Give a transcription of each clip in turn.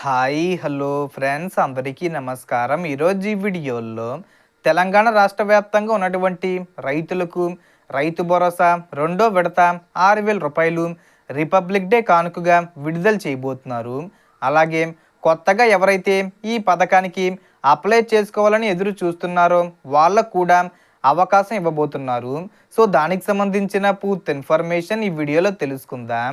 Hi hello friends అందరికీ నమస్కారం. ఈరోజు ఈ వీడియోలో తెలంగాణ రాష్ట్ర వ్యాప్తంగా ఉన్నటువంటి రైతులకు రైతు భరోసా రెండో విడత ఆరు వేల రూపాయలు రిపబ్లిక్ డే కానుకగా విడుదల చేయబోతున్నారు. అలాగే కొత్తగా ఎవరైతే ఈ పథకానికి అప్లై చేసుకోవాలని ఎదురు చూస్తున్నారో వాళ్ళకు కూడా అవకాశం ఇవ్వబోతున్నారు. సో దానికి సంబంధించిన పూర్తి ఇన్ఫర్మేషన్ ఈ వీడియోలో తెలుసుకుందాం.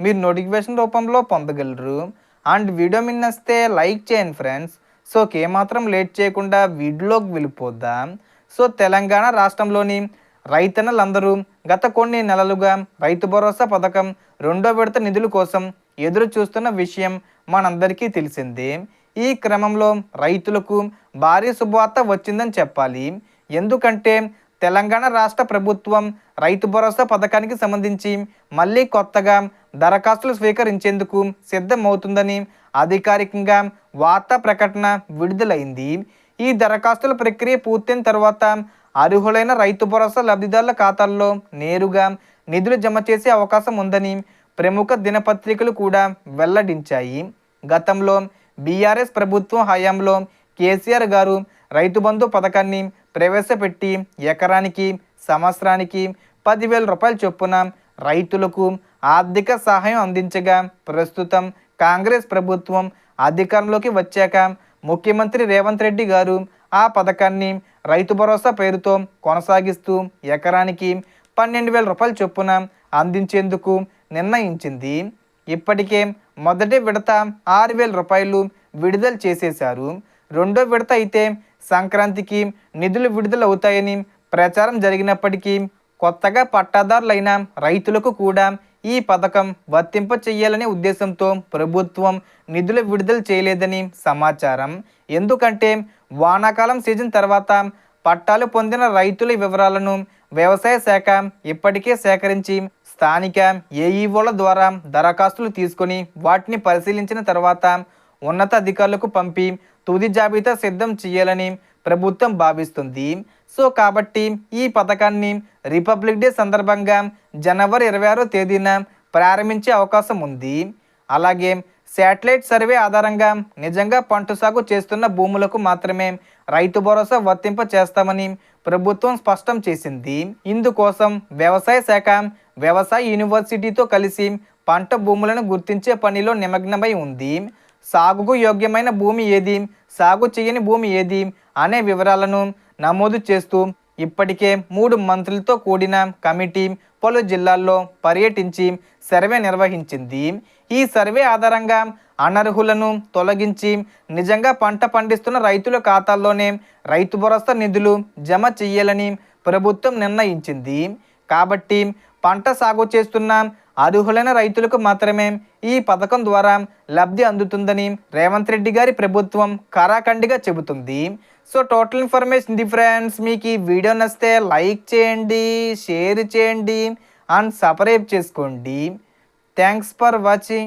మీరు నోటిఫికేషన్ రూపంలో పొందగలరు. అండ్ వీడియో మిన్నస్తే లైక్ చేయండి ఫ్రెండ్స్. సో ఏమాత్రం లేట్ చేయకుండా వీడియోలోకి వెళ్ళిపోద్దాం సో తెలంగాణ రాష్ట్రంలోని రైతన్నలందరూ గత కొన్ని నెలలుగా రైతు భరోసా పథకం రెండో విడత నిధుల కోసం ఎదురు చూస్తున్న విషయం మనందరికీ తెలిసిందే. ఈ క్రమంలో రైతులకు భారీ శుభవార్త వచ్చిందని చెప్పాలి. ఎందుకంటే తెలంగాణ రాష్ట్ర ప్రభుత్వం రైతు భరోసా పథకానికి సంబంధించి మళ్ళీ కొత్తగా దరఖాస్తులు స్వీకరించేందుకు సిద్ధమవుతుందని అధికారికంగా వార్తా ప్రకటన విడుదలైంది. ఈ దరఖాస్తుల ప్రక్రియ పూర్తయిన తర్వాత అర్హులైన రైతు భరోసా లబ్ధిదారుల ఖాతాల్లో నేరుగా నిధులు జమ చేసే అవకాశం ఉందని ప్రముఖ దినపత్రికలు కూడా వెల్లడించాయి. గతంలో బీఆర్ఎస్ ప్రభుత్వం హయాంలో కేసీఆర్ గారు రైతు బంధు పథకాన్ని ప్రవేశపెట్టి ఎకరానికి సంవత్సరానికి పదివేల రూపాయల చొప్పున రైతులకు ఆర్థిక సహాయం అందించగా ప్రస్తుతం కాంగ్రెస్ ప్రభుత్వం అధికారంలోకి వచ్చాక ముఖ్యమంత్రి రేవంత్ రెడ్డి గారు ఆ పథకాన్ని రైతు భరోసా పేరుతో కొనసాగిస్తూ ఎకరానికి పన్నెండు వేల రూపాయల చొప్పున అందించేందుకు నిర్ణయించింది. ఇప్పటికే మొదటి విడత ఆరు వేల రూపాయలు విడుదల చేసేశారు. రెండో విడత అయితే సంక్రాంతికి నిధులు విడుదల అవుతాయని ప్రచారం జరిగినప్పటికీ కొత్తగా పట్టాదారులైన రైతులకు కూడా ఈ పథకం వర్తింప చేయాలనే ఉద్దేశంతో ప్రభుత్వం నిధులు విడుదల చేయలేదని సమాచారం. ఎందుకంటే వానాకాలం సీజన్ తర్వాత పట్టాలు పొందిన రైతుల వివరాలను వ్యవసాయ శాఖ ఇప్పటికే సేకరించి స్థానిక ఏఈఓల ద్వారా దరఖాస్తులు తీసుకొని వాటిని పరిశీలించిన తర్వాత ఉన్నత అధికారులకు పంపి తుది జాబితా సిద్ధం చేయాలని ప్రభుత్వం భావిస్తుంది. సో కాబట్టి ఈ పథకాన్ని రిపబ్లిక్ డే సందర్భంగా జనవరి ఇరవై ఆరో తేదీన ప్రారంభించే అవకాశం ఉంది. అలాగే శాటిలైట్ సర్వే ఆధారంగా నిజంగా పంట సాగు చేస్తున్న భూములకు మాత్రమే రైతు భరోసా వర్తింప చేస్తామని ప్రభుత్వం స్పష్టం చేసింది. ఇందుకోసం వ్యవసాయ శాఖ వ్యవసాయ యూనివర్సిటీతో కలిసి పంట భూములను గుర్తించే పనిలో నిమగ్నమై ఉంది. సాగుకు యోగ్యమైన భూమి ఏది? సాగు చేయని భూమి ఏది? అనే వివరాలను నమోదు చేస్తూ ఇప్పటికే మూడు మంత్రులతో కూడిన కమిటీ పలు జిల్లాల్లో పర్యటించి సర్వే నిర్వహించింది. ఈ సర్వే ఆధారంగా అనర్హులను తొలగించి నిజంగా పంట పండిస్తున్న రైతుల ఖాతాల్లోనే రైతు భరోసా నిధులు జమ చేయాలని ప్రభుత్వం నిర్ణయించింది. కాబట్టి పంట సాగు చేస్తున్న అర్హులైన రైతులకు మాత్రమే ఈ పథకం ద్వారా లబ్ధి అందుతుందని రేవంత్ రెడ్డి గారి ప్రభుత్వం కరాఖండిగా చెబుతుంది. సో టోటల్ ఇన్ఫర్మేషన్ డిఫరెన్స్ మీకు ఈ వీడియో నచ్చితే లైక్ చేయండి షేర్ చేయండి అండ్ సబ్స్క్రైబ్ చేసుకోండి. Thanks for watching.